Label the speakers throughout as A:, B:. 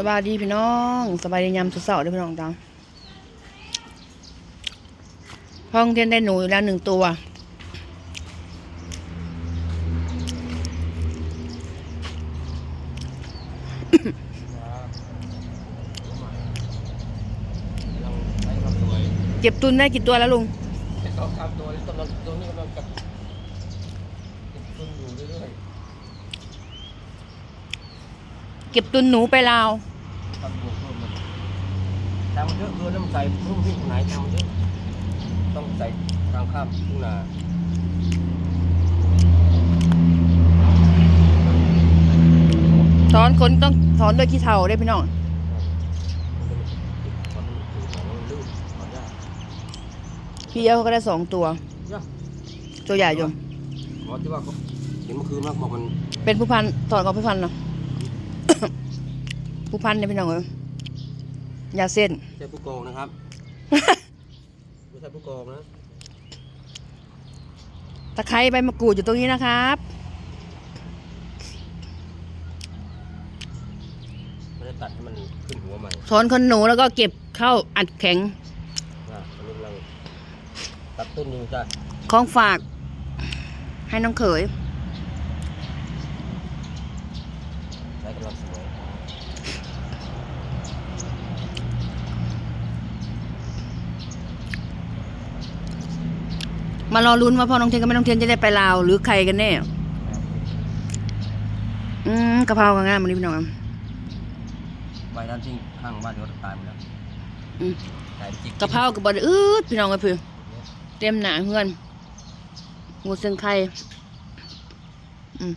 A: สบายดีพี่น้องสบายดียามสุดเสาร์ด้อพี่น้องจังห้องเทียนได้หนูอยู่แล้วหนึ่งตัว เก็บตุนได้กี่ตัวแล้วลุง
B: เป็นสองสามตัวนี้กำลังตัวนี้กำลังกับติดตุนอยู่เรื่อย
A: เก็บตุนหนูไปลาว
B: ๆทำบวกเพิ่มมันจำเยอะเกินแล้วมันใส่รุ่งที่ไหนจำเยอะต้องใส่กลางข้ามทุ่งนา
A: ถอนขนต้องถอนด้วยขี้เถ้าได้อพี่น้อง
B: มันติดขอนติดขอนลื่นขอนยาก
A: พี่เอ้าเขาก็ได้สองตัว
B: ยาก
A: ตัวใหญ่อยู่
B: หมอที่ว่าเขาเห็นเมื่อคืนมากบอกมัน
A: เป็นผู้พันถอนกับผู้พันเนาะ ผู้พันเนี่ยพี่น้องเอ้ยยาเส้น
B: ใช่ผู้กองนะครับไม่ใช่ผู้กองนะ
A: ตะไคร้ใบมะกรูดอยู่ตรงนี้นะครับ
B: ไม่ได้ตัดให้มันขึ้นหัวใหม่
A: ถอนขนหนูแล้วก็เก็บเข้าอัดแข็ง
B: นะอันนี้กำลังตัดต้นอยู่จ้ะ
A: ของฝาก ให้น้องเขย
B: ใช้กำลังสวย
A: มารอลุ้นว่าพ่อน้องเทนกับแม่น้องเทนจะได้ไปลาวหรือใครกันแน่ อืมกะเพรากับงามวันนี้พี่น้อง
B: ใบนั้นทิ้งข้างบ้านเดี๋ยวตายหมดแล้ว
A: อืม
B: ตายไปจิก
A: กะเพรากับบไดอืดพี่น้องกันเพื่อเต็มหนาเพื่อนงูเส้นไข่อืม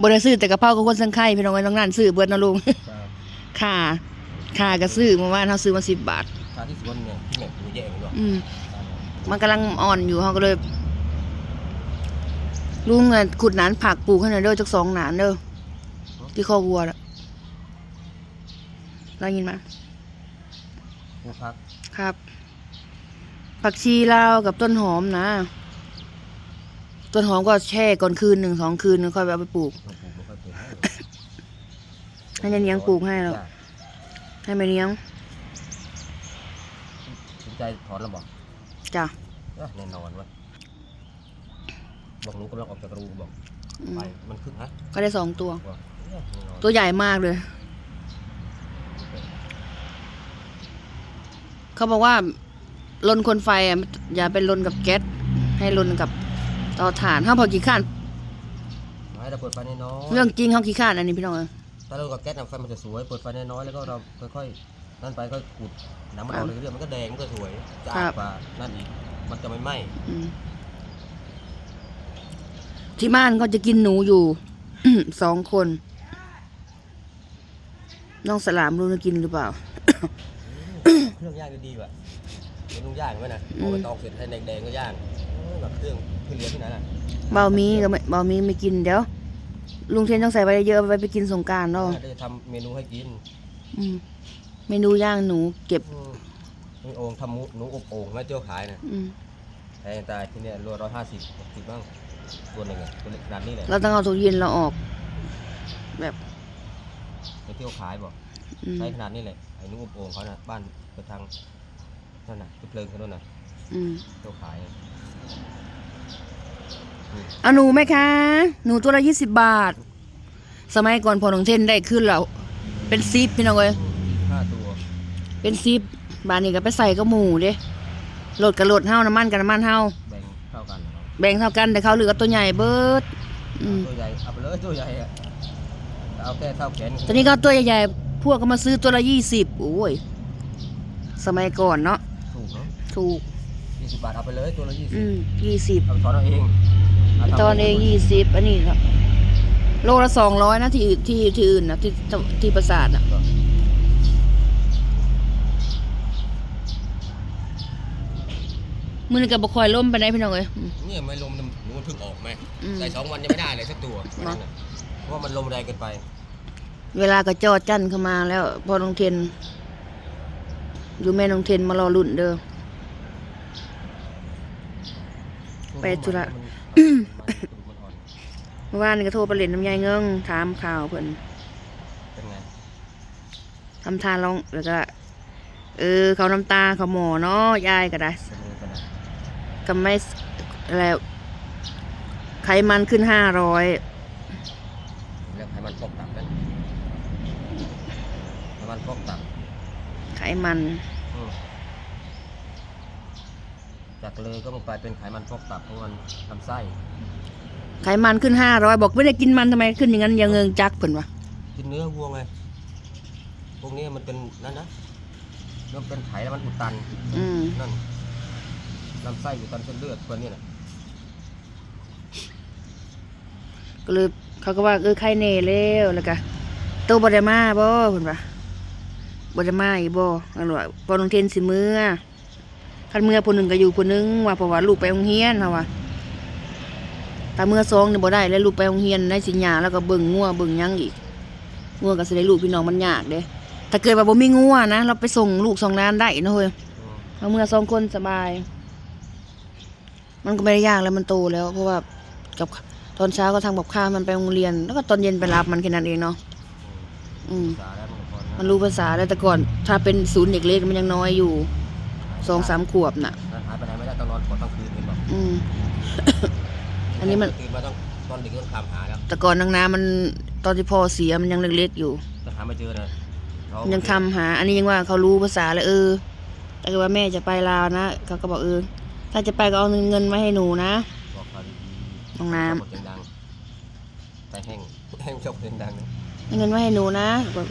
A: บได้ซื้อแต่กะเพรากับคนเส้นไข่พี่น้องไอ้น้องนั่นซื้อเบิดนะลุงค่าค่าก็ซื้อเมื่อวานเขาซื้อมาสิบบาท
B: ทางที่สวนเนี่ยที่แม่กูแย่งอยู่
A: อืม มันกำลังอ่อนอยู่เขาก็เลยลุงอะขุดหนานผักปลูกให้หน่อยเด้อจักสองหนานเด้อที่คอกวัวละได้ยินไหม
B: ผู้พัก
A: ครับ ผักชีลาวกับต้นหอมนะ ต้นหอมก็แช่ก่อนคืนหนึ่งสองคืนแล้วค่อยไปเอาไปปลูก
B: เราปลูกไม่ค่อยเป็น
A: ให้ยายเลี้ยงปลูกให้แล้ว
B: จ้ะ
A: ให้แม่เลี้ยง
B: สนใจถอนแล้วบอก
A: จ้ะ
B: เอ้อแน่นอนเวะบอกหนูกำลังออกจากรูบอก
A: อืม
B: ไปมันคึกฮะ
A: ก็ได้สองตัว
B: บอกเอ้อแน่นอน
A: ตัวใหญ่มากเลย เขาบอกว่าลนคนไฟอะอย่าไปลนกับแก๊สให้ลนกับเตาถ่านห้ามพอกี่ข้าน
B: ให้เราเปิดไฟน้อยๆ
A: เรื่องจริงเขากี่ข้านอันนี้พี่น้องเอ้ย
B: ถ้าเรากับแก๊สน่ะไฟมันจะสวยเปิดไฟน้อยๆแล้วก็เราค่อยๆ นั่นไปก็ขุดน้ำมันออกเรื่อยๆมันก็แดงมันก็สวยจะ
A: ครั
B: อา
A: บ
B: กกว่านั่นอีกมันจะไม่ไหม้
A: อืมที่บ้านก็จะกินหนูอยู่ สองคน น้องสลามรู้นะกินหรือเปล่า
B: เครื่องย่างก็ดีกว่าเห็นลุงย่างไหมนะ
A: อืม
B: เอาไปตอกเสร็จให้แดงๆก็ย่างเออแบบเครื่องเครื่องเลี้ยงที่ไหนน่ะ
A: เบามีก็ไม่เบามีไม่กินเดี๋ยว ลุงเทนต้องใส่ไปเยอะๆไปไปกินสงกรารเนาะ
B: เดี๋ยวจะทำเมนูให้กิน
A: อืม เมนูย่างหนูเก็บ
B: อืมมีโอ่งทำหมูหนูอบโอ่งไม่เจียวขายนะ
A: อืม
B: แพงตายที่เนี่ยรวร้อยห้าสิบหกสิบบ้างตัวหนึ่งอะตัวเล็กขนาดนี้เลย
A: เราต้องเอาตู้เย็นเราออก แบบ
B: ไปเที่ยวขายบอก
A: อืม
B: ใช้ขนาดนี้เลยไอ้หนูอบโอ่งเขาน่ะบ้านไปทางนั่นน่ะที่เพลิงเขาโน่นน่ะ
A: อืม
B: เที่ยวขายอะ
A: เอาหนูไหมคะ หนูตัวละยี่สิบบาท สมัยก่อนพอน้องเทนได้ขึ้นแล้วเป็นซิปพี่น้องเอ้ย
B: ห้าตัว
A: เป็นซิปบานนี้ก็ไปใส่กับหมูเด้โหลดกับโหลดเฮาน้ำมันกับน้ำมันเฮา
B: แบ่งเท่ากันเหรอ
A: แบ่งเท่ากันแต่เขาเหลือตัวใหญ่เบิดอืม
B: ตัวใหญ่เอาไปเลยตัวใหญ่อะเอาแค่เท่าแขน
A: ตอนนี้ก็ตัวใหญ่ๆพวกก็มาซื้อตัวละยี่สิบโอ้ยสมัยก่อนเนาะ
B: ถูกเนาะ
A: ถูก
B: ยี่สิบบาทเอาไปเลยตัวละยี่สิ
A: อื
B: บ
A: มยี่สิบ
B: เอาไปถอนเอาเองาทำ
A: ตอนเองยี่สิบอันนี้ครับโลละสองร้อยนะที่อื่นที่ที่อื่นนะที่ที่ประสาทอะ มือนี้กับบคอยล่มไปไหนพี่น้องเอ้ยอืม
B: เนี่ยไม่ลมมันหนูมันเพิ่งออกไหม
A: อืม
B: ใส่สองวันยังไม่ได้เลยสักตัววันนั้นน่ะเพราะว่ามันลมแรงเกินไป
A: เวลาก็จอจันเข้ามาแล้ว พอน้องเทนอยู่แม่น้องเทนมารอลุ่นเด้อ ไปธุระ
B: มันมันอ่อน
A: เมื่อวานนี่ก็โทรไปเล่นน้ำยายเงิงถามข่าวเพิ่น
B: เป็นไง
A: ทำทานลองแล้วก็ เออ เขาน้ำตาเขาหมอเนาะยายก็ได้
B: เสมอ กันนะ
A: ก็ไม่อะไรไขมันขึ้นห้าร้อย
B: แล้วไขมันฟอกตับกันไขมันฟอกตับ
A: ไขมัน
B: อืมจากเลยก็มันกลายเป็นไขมันฟอกตับเพราะมันลำไส้
A: ไขมันขึ้นห้าร้อยบอกไม่ได้กินมันทำไมขึ้นอย่างนั้นอยังเงิงจักเพิ่นวะ
B: กินเนื้อวัวไงพวกนี้มันเป็นนั่นนะมันเป็นไขแล้วมันอุดตัน
A: อืม
B: นั่น ลำไส้อุดตันเส้นเลือดตัวนี้นะ
A: ก็เลยเขาก็ว่าเออไข้เน่แล้วแล้วก็โตบ่ได้มาบ่เพิ่นว่าบ่ได้มาอีกบ่อันว่าพอน้องเทนสิมื้อคันมื้อผู้หนึงก็อยู่ผู้หนึงว่าเพราะว่าลูกไปโรงเรียนเฮาว่าถ้ามื้อสองนี่บ่ได้แล้วลูกไปโรงเรียนได้สิหยาแล้วก็เบิ่งงัวเบิ่งหยังอีกงัวก็สิได้ลูกพี่น้องมันยากเด้ถ้าเกิดว่าบ่มีงัวนะเราไปส่งลูกส่งหลานได้เนาะเฮ้ย
B: อืม
A: เอาเมื่อสองคนสบาย มันก็ไม่ได้ยากแล้วมันโตแล้ว เพราะว่ากับตอนเช้าก็ทำกับข้าวมันไปโรงเรียน แล้วก็ตอนเย็นไปรับมันแค่นั้นเองเนาะอืม
B: สาแล้วมันก็พอนะ
A: มันรู้ภาษาแล้วแต่ก่อน ถ้าเป็นศูนย์เด็กเล็กมันยังน้อยอยู่สองสามขวบน่ะ
B: นั่นหายไปไหนไม่ได้ต้องนอนกอดทั้งคืนเห็นบอก
A: อืม อันนี้มัน
B: ตื่นมาต้องตอนดึกต้องตามหาแล้ว
A: แต่ก่อนนางน้ำมันตอนที่พ่อเสียมันยังเล็กๆอยู่
B: จะหาไม่เจอเลยเขา
A: มันยังคำหา อันนี้ยังว่าเขารู้ภาษาเลยเออ แต่ก็ว่าแม่จะไปลาวนะเขาก็บอกเออ ถ้าจะไปก็เอาเงินมาให้หนูนะ
B: บอกเขาดี
A: น้องน้ำ
B: ชอบเสียงดังใจแห้งแห้งชอบเสียงดังนะ
A: เอาเงินมาให้หนูนะบอก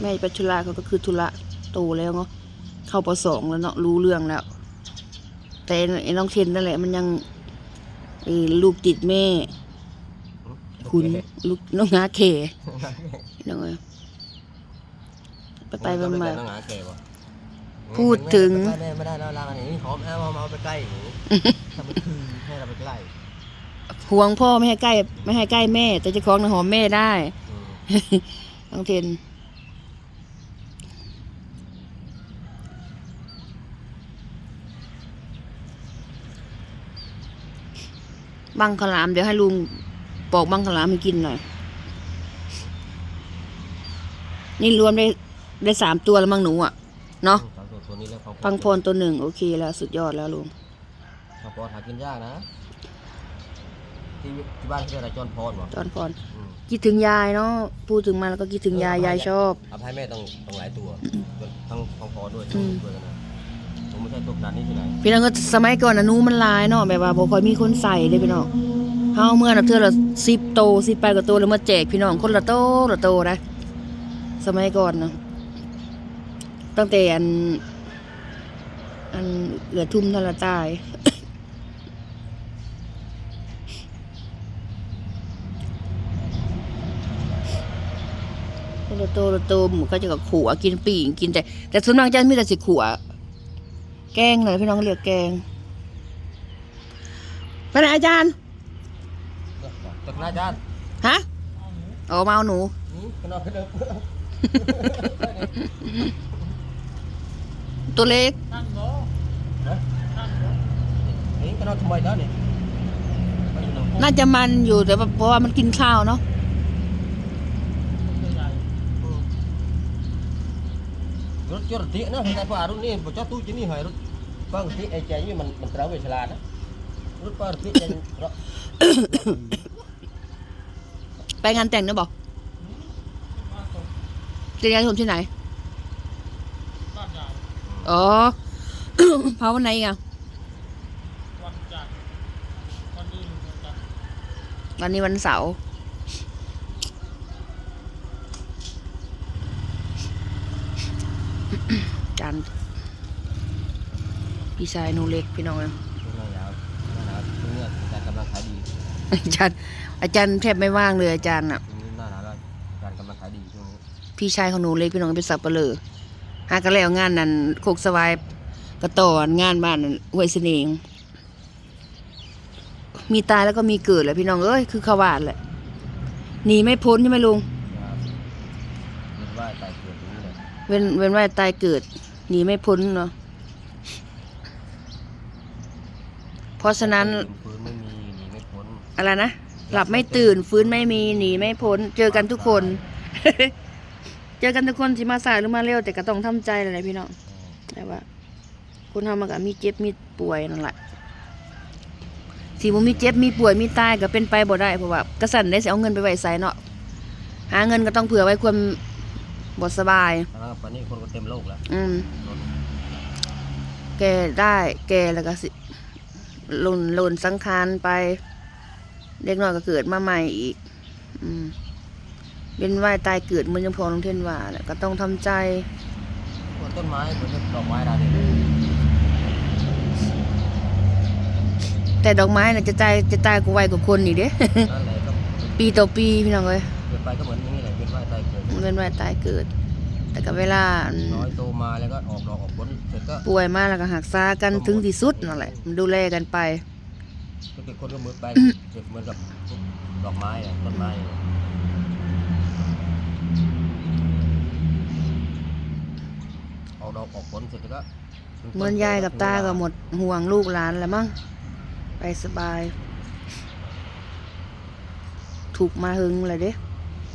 A: แม่ไปธุระเขาก็คือธุระโตแล้วเนาะเข้าปสองแล้วเนาะรู้เรื่องแล้ว แต่ไอ้น้องเทนนั่นแหละมันยังเออลูกติดแม่ คุณลูกน้องงาเขน้องเอ้ยไปไปมามา
B: ต้องหาแก่บ่
A: พูดถึง
B: ไม่ได้ไม่ได้แล้วลางอันนี้หอมเอามาเอาไปใกล้หนูถ้ามันคือให้เราไปใกล้
A: ห่วงพ่อไม่ให้ใกล้ ไม่ให้ใกล้แม่ แต่เจะคล้าของหอมแม่ได้
B: อืม
A: น้องเทน บังขาวหลาม เดี๋ยวให้ลุงปอกบังขาวหลามให้กินหน่อย นี่รวมได้ได้สามตัวแล้วมั้งหนูอะ เนาะ
B: สาม ตัวตัวนี้แล้วของ
A: พังพรตัวหนึ่งโอเคแล้วสุดยอดแล้วลุง
B: ของพรหากินยากนะที่ที่บ้านเขาเรียกอะไรจอนพรบ่
A: จอนพร
B: อืม
A: คิดถึงยายเนาะพูดถึงมาแล้วก็คิดถึงยายยายชอบ
B: เอาให้แม่ต้องต้องหลายตัวทั้งของพรด้วย
A: อืม
B: ด้วยกันนะผมไม่ใช่ตัวขนาดนี้ที่ไหน
A: พี่น้องก็สมัยก่อนนะหนูมันหลายเนาะแบบว่าบ่ค่อยมีคนใส่เลยพี่น้องเฮาเมื่อน่ะเทื่อละ10โต10ไปกว่าโตแล้วมาแจกพี่น้องคนละโตละโตนะสมัยก่อนนะตั้งแต่อัน อันเหลือทุ่มทะละตายคนละโตละโตหมูก็จะกับขัวกินปีกกินแต่ แต่ส่วนมากจะมีแต่สิขัว แกงหน่อยพี่น้องเรียกแกงไปไหนอาจารย์
B: ตึกหน้าจาน
A: ฮะอ๋อมาเอาหนู
B: นี่ขนมขนม
A: ตัวเล็ก
B: นี่ขนมทำไมแล้วนี่
A: น่าจะมันอยู่แต่ว่าเพราะว่ามันกินข้าวเนาะ
B: รถจอดตินะแต่พอรุ่นนี้บ่จอดตู้จะนี่หอยรถฟังติไอ้ใจนี่มันมันเตราเวชลานะรถปอติใจรถ
A: ไปงานแต่งเนอะบอกจะงานผมที่ไหน อ๋อ เผาวันไหนอีกอะ
C: วันจันทร์วันนี้วันจันทร์
A: วันนี้วันเสาร์จันทร์พี่ชายหนูเล็กพี่น้องนะ
B: ช่วงหน้าหนาวหน้าหนาวช่วงนี้การกำลังขายดี
A: อาจารย์อาจารย์แทบไม่ว่างเลยอาจารย์อะ
B: ช่วงนี้หน้าหนาวแล้วการกำลังขายดีช่วงนี้
A: พี่ชายของหนูเล็กพี่น้องเป็นสับเปลือ หากันแล้วงานนั้นโคกสวายกระต่อนงานบ้านนั้นห้วยเสน่งมีตายแล้วก็มีเกิดแหละพี่น้องเอ้ยคือขาวาดแหละหนีไม่พ้นใช่ไหมลุง
B: ครับเรียกว่าไต่เกิดตรงนี้เลย
A: เว้นเว้นว่าตายเกิดหนีไม่พ้นเนาะเพราะฉะนั้น
B: ฟื้นไม่มีหนีไม่พ้น
A: อะไรนะหลับไม่ตื่นฟื้นไม่มีหนีไม่พ้น เจอกันทุกคน เจอกันทุกคนสิมาสายหรือมาเร็วแต่ก็ต้องทำใจแหละพี่น้องแต่ว่าคนทำมันก็มีเจ็บมีป่วยนั่นแหละสิบ่มีเจ็บมีป่วยมีตายก็เป็นไปบ่ได้เพราะว่ากระสันได้สิเอาเงินไปไว้ไสเนาะหาเงินก็ต้องเผื่อไว้ความบ่สบาย
B: อ่าปันนี้คนก็เต็มโลกแล้ว
A: อืมแกได้แกแล้วก็สิหล่นหล่นสังขารไป เด็กน้อยก็เกิดมาใหม่อีก อืม เป็นว่ายตายเกิดเหมันยังพอลงเทนว่าแหละก็ต้องทำใจ
B: ต้นไม้เหมือนกับดอกไม้ดาวเด่น
A: อืมแต่ดอกไม้น่ะจะตายจะตายกว่าไวกว่าคนอีกเด้
B: นั่นแหละก็
A: ปีต่อปีพี่น้องเอ้ย
B: เกิดไปก็เหมือนอย่างนี้แหละเกิดว่ายตายเกิด
A: มันเป็นว่ายตายเกิด แต่ก็เวลาอืม
B: น้อยโตมาแล้วก็ออกดอกออกผลเสร็จก็
A: ป่วยมาแล้วก็หักษากันถึงที่สุดนั่นแหละมันดูแลกันไป
B: ก็เป็นคนก็มือไปเก็บเหมือนกับดอกไม้อะต้นไม้อะ ออกดอกออกผลเสร็จแล้วก็
A: เหมือนยายกับตาก็หมดห่วงลูกหลานแล้วมั้งไปสบาย ถูกมาหึงเลยเด้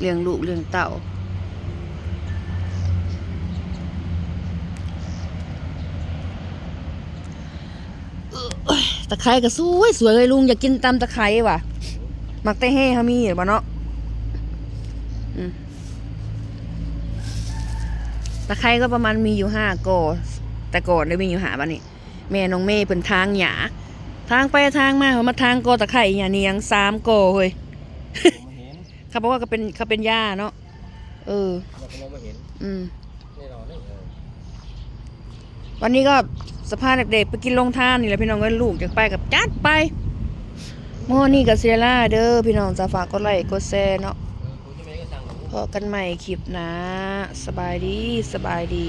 A: เลี้ยงลูกเลี้ยงเต่าตะไคร้ก็สวยสวยเลยลุงอยากกินตำตะไคร้ว่ะ มักแต่แห่เขามีหรือเปล่าเนาะ ตะไคร้ก็ประมาณมีอยู่ห้ากอแต่ก่อนได้มีอยู่หาบ้านนี่แม่น้องเมย์เป็นทางหยาทางไปทางมาเขามาทางกอตะไคร่หยาเนียงสามกอเฮ้ย
B: มองไม่เห็น
A: เขาบอกว่าเขาเป็นเขาเป็นหญ้าเนาะเออ
B: เราก็มองไม่เห็น
A: อืม
B: แน่นอนเลยเออ
A: วันนี้ก็สภาพเด็กๆไปกินลงทานนี่แหละพี่น้องเอ้ยลูกอยากไปกับจัดไปมอนี่กับเซล่าเด้อพี่น้องจะฝากกดไลค์กดแชร์เนาะ พอกันใหม่คลิปนะ สบายดีสบายดี